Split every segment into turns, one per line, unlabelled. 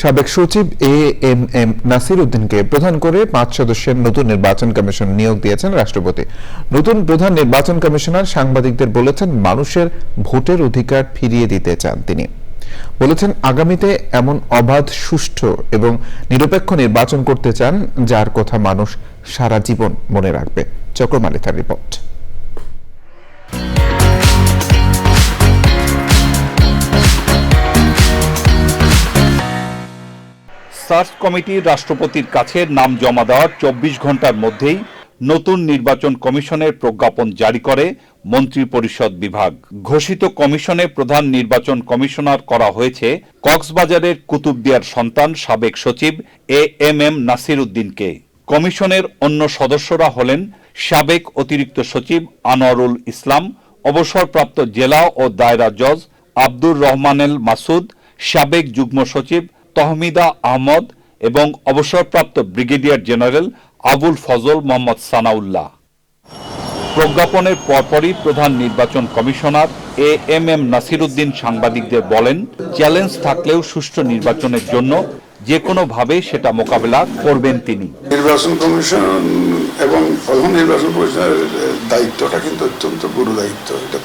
সাবেক সচিব এ M M Nasir উদ্দিনকে প্রধান করে পাঁচ সদস্যের নতুন নির্বাচন কমিশন নিয়োগ দিয়েছেন রাষ্ট্রপতি। নতুন প্রধান নির্বাচন কমিশনার সাংবাদিকদের বলেছেন মানুষের ভোটের অধিকার ফিরিয়ে দিতে চান তিনি। বলেছেন আগামীতে এমন অবাধ, সুষ্ঠু এবং নিরপেক্ষ নির্বাচন করতে চান যার কথা মানুষ সারা জীবন মনে রাখবে। চক্রমালিতার রিপোর্ট।
সার্চ কমিটি রাষ্ট্রপতির কাছে নাম জমা দেওয়ার চব্বিশ ঘণ্টার মধ্যেই নতুন নির্বাচন কমিশনের প্রজ্ঞাপন জারি করে মন্ত্রী পরিষদ বিভাগ। ঘোষিত কমিশনে প্রধান নির্বাচন কমিশনার করা হয়েছে কক্সবাজারের কুতুবদিয়ার সন্তান সাবেক সচিব এ এম এম নাসির উদ্দিনকে কমিশনের অন্য সদস্যরা হলেন সাবেক অতিরিক্ত সচিব আনোয়ারুল ইসলাম, অবসরপ্রাপ্ত জেলা ও দায়রা জজ আব্দুর রহমানেল মাসুদ, সাবেক যুগ্ম সচিব তহমিদা আহমদ এবং অবসরপ্রাপ্ত ব্রিগেডিয়ার জেনারেল আবুল ফজল মোহাম্মদ সানাউল্লাহ। প্রজ্ঞাপনের পরপরই প্রধান নির্বাচন commissioner A M M Nasiruddin সাংবাদিকদের বলেন, চ্যালেঞ্জ থাকলেও সুষ্ঠু নির্বাচনের জন্য যে কোনোভাবে সেটা মোকাবেলা করবেন তিনি।
নির্বাচন কমিশন এবং প্রধান নির্বাচন কমিশনের দায়িত্বটা কিন্তু অত্যন্ত গুরু দায়িত্ব। এটা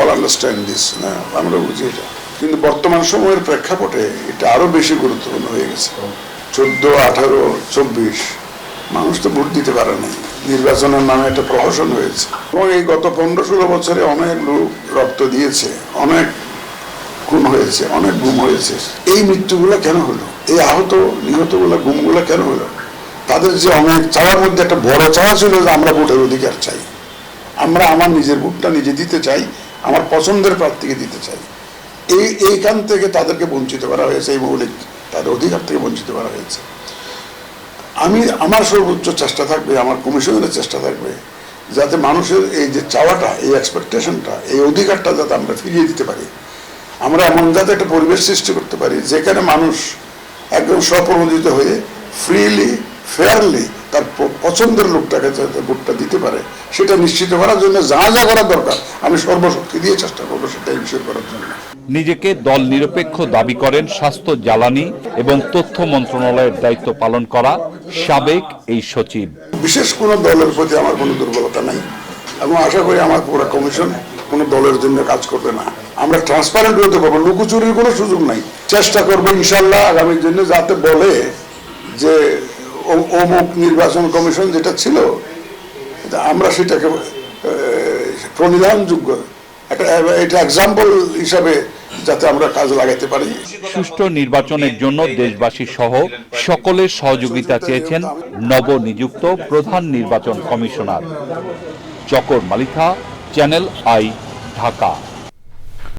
অল আন্ডারস্ট্যান্ড দিস না? আমরা বুঝি এটা। কিন্তু বর্তমান সময়ের প্রেক্ষাপটে এটা আরও বেশি গুরুত্বপূর্ণ হয়ে গেছে। চোদ্দ, আঠারো, চব্বিশ, মানুষ তো ভোট দিতে পারে নাই। নির্বাচনের নামে একটা প্রহসন হয়েছে। এবং এই গত পনেরো, ষোলো বছরে অনেক লোক রক্ত দিয়েছে, অনেক খুন হয়েছে, অনেক গুম হয়েছে। এই মৃত্যুগুলো কেন হলো? এই আহত, নিহতগুলো, গুমগুলো কেন হলো? তাদের যে অনেক চাওয়ার মধ্যে একটা বড় চাওয়া ছিল যে আমরা ভোটের অধিকার চাই। আমরা আমার নিজের ভোটটা নিজে দিতে চাই, আমার পছন্দের প্রার্থীকে দিতে চাই। এই, এইখান থেকে তাদেরকে বঞ্চিত করা হয়েছে, এই মৌলিক, তাদের অধিকার থেকে বঞ্চিত করা হয়েছে। আমি, আমার সর্বোচ্চ চেষ্টা থাকবে, আমার কমিশনের চেষ্টা থাকবে, যাতে মানুষের এই যে চাওয়াটা, এই এক্সপেকটেশনটা এই অধিকারটা যাতে আমরা ফিরিয়ে দিতে পারি। আমরা এমন যাতে একটা পরিবেশ সৃষ্টি করতে পারি, যেখানে মানুষ একদম স্বপ্রণোদিত হয়ে ফ্রিলি ফেয়ারলি তার পছন্দের লোকটাকে যাতে ভোটটা দিতে পারে সেটা নিশ্চিত করার জন্য যা যা করা দরকার আমি সর্বশক্তি দিয়ে চেষ্টা করব সেটা ইনশিওর করার জন্য।
নিজেকে দল নিরপেক্ষ দাবি করেন স্বাস্থ্য জ্বালানি এবং তথ্য মন্ত্রণালয়ের দায়িত্ব পালন করা সাবেক এই সচিব।
বিশেষ কোনো দলের প্রতি আমার কোনো দুর্বলতা নাই। এবং আশা করি আমার পুরো কমিশন কোনো দলের জন্য কাজ করবে না। আমরা ট্রান্সপারেন্ট হতে পারব লুকোচুরির কোনো সুযোগ নাই। চেষ্টা করব ইনশাল্লাহ আগামীর জন্য যাতে বলে যে অমুক নির্বাচন কমিশন যেটা ছিল আমরা সেটাকে প্রণিধানযোগ্য। এটা এক্সাম্পল হিসাবে যাতে আমরা কাজ লাগাতে পারি।
সুষ্ঠু নির্বাচনের জন্য দেশবাসী সহ সকলের সহযোগিতা চেয়েছেন নবনিযুক্ত প্রধান নির্বাচন কমিশনার। চকর মালিথা, চ্যানেল আই, ঢাকা।